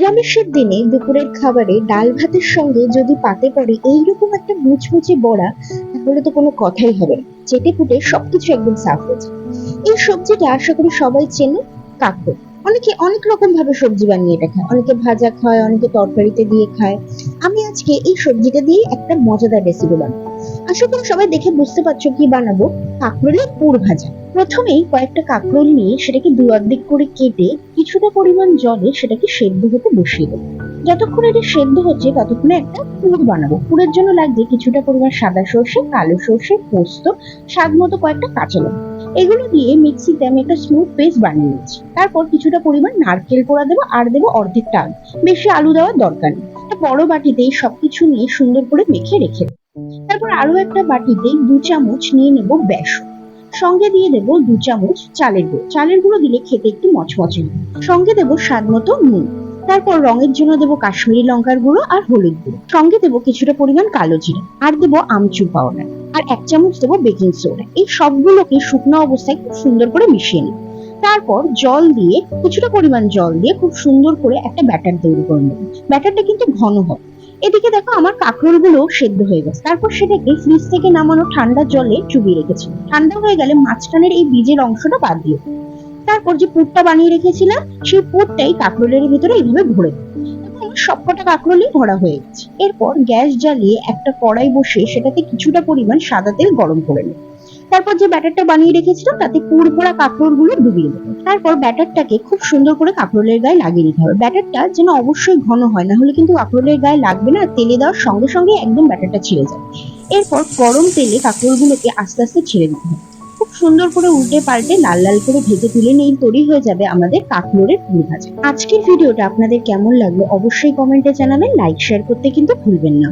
নিরামিষের দিনে দুপুরের খাবারে ডাল ভাতের সঙ্গে যদি পাতে পারে এইরকম একটা মুচমুচে বড়া, তাহলে তো কোনো কথাই হবে না। চেটে ফুটে সবকিছু একদম সাফ হয়ে যায় এই সবজিটা আশা করি সবাই চেনে, কাকু? অনেকে অনেক রকম ভাবে সবজি বানিয়ে এটা খায় অনেকে ভাজা খায়, অনেকে তরকারিতে দিয়ে খায়। আজকে এই সবজিটা দিয়ে একটা মজাদার রেসিপি বানাবো। আশা করি সবাই দেখে বুঝতে পারছ কি বানাবো? কাঁকরোলের পুর ভাজা। প্রথমেই কয়েকটা কাঁকরোল নিয়ে সেটাকে দু অর্ধেক করে কেটে কিছুটা পরিমাণ জলে সেটাকে সেদ্ধ হতে বসিয়ে দেবো। যতক্ষণ এটা সেদ্ধ হচ্ছে ততক্ষণে একটা পুর বানাবো। পুরের জন্য লাগবে কিছুটা পরিমাণ সাদা সর্ষে, কালো সর্ষে, পোস্ত, স্বাদ মতো কয়েকটা কাঁচা লঙ্কা। এগুলো দিয়ে মিক্সিতে আমি একটা স্মুথ পেস্ট বানিয়ে নিয়েছি। তারপর কিছুটা পরিমাণ নারকেল কোড়া দেবো আর দেবো অর্ধেকটা আলু। বেশি আলু দেওয়ার দরকার নেই। একটা বড় বাটিতে সবকিছু নিয়ে সুন্দর করে মেখে রেখে তারপর আরও একটা বাটিতে দু চামচ নিয়ে নেব বেসন। সঙ্গে দিয়ে দেবো দু চামচ চালের গুঁড়ো। চালের গুঁড়ো দিলে খেতে একটু মচমচে সঙ্গে দেবো স্বাদ মতো নুন। তারপর রঙের জন্য দেবো কাশ্মীরি লঙ্কার গুঁড়ো আর হলুদ গুঁড়ো। সঙ্গে দেবো কিছুটা পরিমাণ কালো জিরে। আর দেবো আমচুর পাউডার। আর এক চামচ দেবো বেকিং সোডা। এই সবগুলোকে শুকনো অবস্থায় খুব সুন্দর করে মিশিয়ে নিই তারপর জল দিয়ে, কিছুটা পরিমাণ জল দিয়ে খুব সুন্দর করে একটা ব্যাটার তৈরি করে নেব। ব্যাটারটা কিন্তু ঘন হবে। এদিকে দেখো আমার কাঁকরোলগুলো সেদ্ধ হয়ে গেছে। তারপর সেটাকে ফ্রিজ থেকে নামানো ঠান্ডা জলে চুবিয়ে রেখেছি। ঠান্ডা হয়ে গেলে মাঝখানের এই বীজের অংশটা বাদ দিয়ে তারপর যে পুরটা বানিয়ে রেখেছিলাম, সেই পুরটাই কাঁকরোলের ভিতরে এইভাবে ভরে সবকটা কাঁকরোলই ভরা হয়ে গেছে। এরপর গ্যাস জ্বালিয়ে একটা কড়াই বসিয়ে সেটাতে কিছুটা পরিমাণ সাদা তেল গরম করে নেব। তারপর যে ব্যাটারটা বানিয়ে রেখেছিলাম, তাতে পুর ভরা কাঁকরোলগুলো ডুবিয়ে দেবো। তারপর ব্যাটারটাকে খুব সুন্দর করে কাঁকরোলের গায়ে লাগিয়ে নিতে হবে। ব্যাটারটা যেন অবশ্যই ঘন হয়, না হলে কিন্তু কাঁকরোলের গায়ে লাগবে না তেলে দেওয়ার সঙ্গে সঙ্গে একদম ব্যাটারটা ছিঁড়ে যাবে এরপর গরম তেলে কাঁকরোলগুলোকে আস্তে আস্তে ছেড়ে দিতে হবে। খুব সুন্দর করে উল্টে পাল্টে লাল লাল করে ভেজে তুলে নিয়ে তৈরি হয়ে যাবে আমাদের কাঁকরোলের পুর ভাজা। আজকের ভিডিওটা আপনাদের কেমন লাগল অবশ্যই কমেন্টে জানাবেন। লাইক, শেয়ার করতে কিন্তু ভুলবেন না।